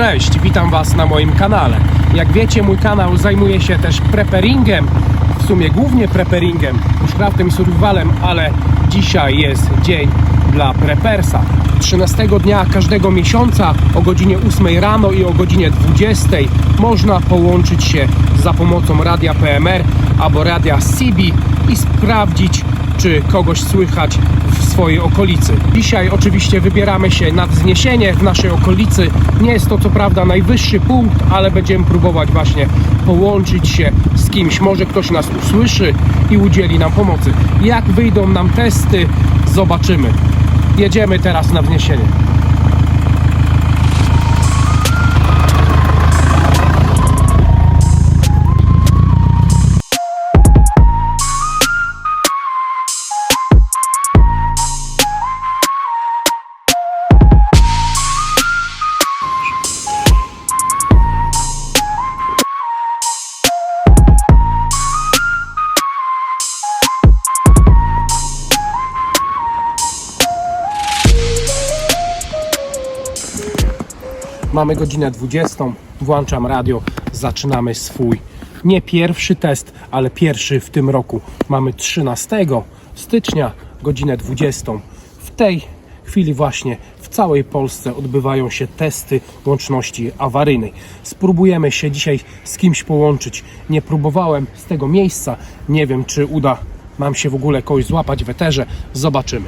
Cześć, witam Was na moim kanale. Jak wiecie, mój kanał zajmuje się też preparingiem, w sumie głównie preparingiem, bushcraftem survivalem, ale dzisiaj jest dzień dla prepersa. 13 dnia każdego miesiąca o godzinie 8 rano i o godzinie 20 można połączyć się za pomocą radia PMR albo radia CB i sprawdzić, czy kogoś słychać w swojej okolicy. Dzisiaj oczywiście wybieramy się na wzniesienie w naszej okolicy. Nie jest to co prawda najwyższy punkt, ale będziemy próbować właśnie połączyć się z kimś. Może ktoś nas usłyszy i udzieli nam pomocy. Jak wyjdą nam testy, zobaczymy. Jedziemy teraz na wzniesienie. Mamy godzinę 20, włączam radio, zaczynamy swój nie pierwszy test, ale pierwszy w tym roku. Mamy 13 stycznia, godzinę 20. W tej chwili właśnie w całej Polsce odbywają się testy łączności awaryjnej. Spróbujemy się dzisiaj z kimś połączyć. Nie próbowałem z tego miejsca. Nie wiem, czy uda nam się w ogóle kogoś złapać w eterze. Zobaczymy.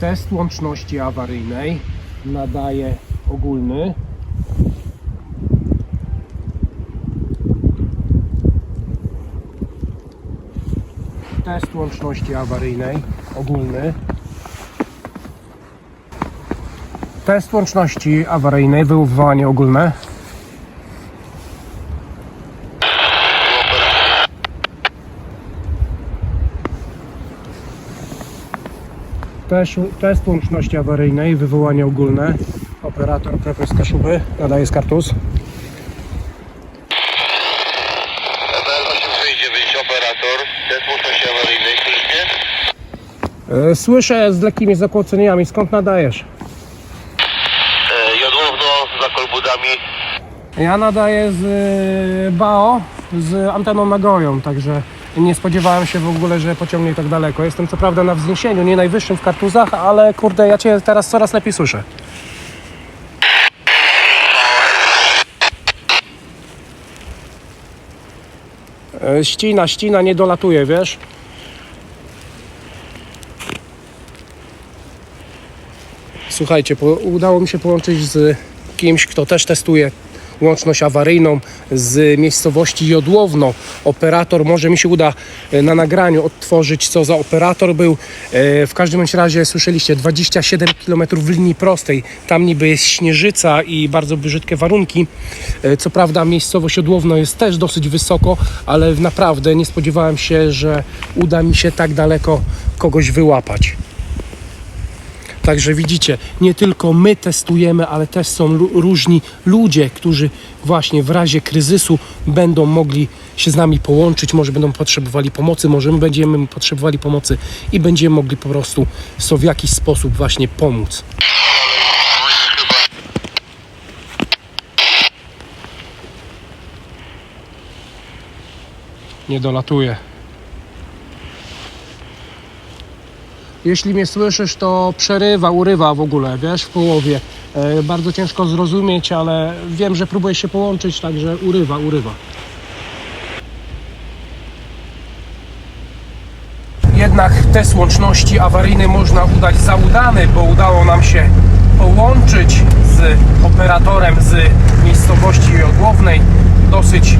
Test łączności awaryjnej nadaje ogólny. Test łączności awaryjnej ogólny. Test łączności awaryjnej, wywoływanie ogólne. Test, test łączności awaryjnej, wywołanie ogólne. Operator Prepes Kaszuby, nadaje z kartus. EBL869 operator, test łączności awaryjnej, słyszysz mnie? E, Słyszę z lekkimi zakłóceniami, skąd nadajesz? E, Jodłowno za kolbudami. Ja nadaję z e, BAO, z anteną na goją, także nie spodziewałem się w ogóle, że pociągnie tak daleko. Jestem co prawda na wzniesieniu, nie najwyższym w kartuzach, ale kurde, ja Cię teraz coraz lepiej słyszę. Ścina, ścina, nie dolatuje, wiesz? Słuchajcie, udało mi się połączyć z kimś, kto też testuje łączność awaryjną z miejscowości Jodłowno. Operator, może mi się uda e, na nagraniu odtworzyć, co za operator był. E, W każdym razie słyszeliście 27 km w linii prostej. Tam niby jest śnieżyca i bardzo brzydkie warunki. E, Co prawda miejscowość Jodłowno jest też dosyć wysoko, ale naprawdę nie spodziewałem się, że uda mi się tak daleko kogoś wyłapać. Także widzicie, nie tylko my testujemy, ale też są różni ludzie, którzy właśnie w razie kryzysu będą mogli się z nami połączyć, może będą potrzebowali pomocy, może my będziemy potrzebowali pomocy i będziemy mogli po prostu sobie w jakiś sposób właśnie pomóc. Nie dolatuje. Jeśli mnie słyszysz, to przerywa, urywa w ogóle, wiesz, w połowie. E, bardzo ciężko zrozumieć, ale wiem, że próbujesz się połączyć, także urywa, urywa. Jednak test łączności awaryjnej można udać za udany, bo udało nam się połączyć z operatorem z miejscowości Jodłownej. Dosyć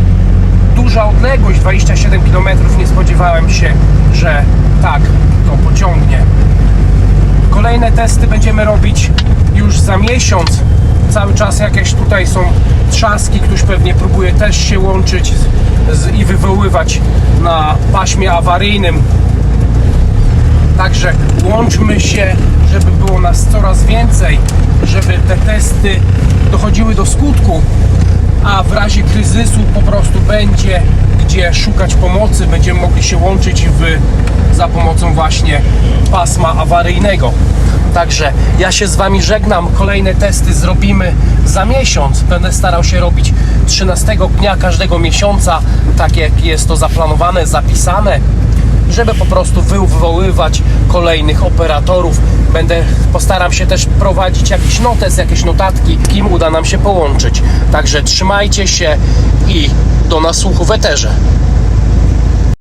duża odległość, 27 km. Nie spodziewałem się, że tak to pociągnie. Kolejne testy będziemy robić już za miesiąc. Cały czas jakieś tutaj są trzaski, ktoś pewnie próbuje też się łączyć z, z, i wywoływać na paśmie awaryjnym. Także łączmy się, żeby było nas coraz więcej, żeby te testy dochodziły do skutku, a w razie kryzysu po prostu będzie gdzie szukać pomocy, będziemy mogli się łączyć w, za pomocą właśnie pasma awaryjnego. Także ja się z Wami żegnam. Kolejne testy zrobimy za miesiąc. Będę starał się robić 13 dnia każdego miesiąca, tak jak jest to zaplanowane, zapisane żeby po prostu wywoływać kolejnych operatorów. Będę, postaram się też prowadzić jakiś notes, jakieś notatki, kim uda nam się połączyć. Także trzymajcie się i do nasłuchu w eterze.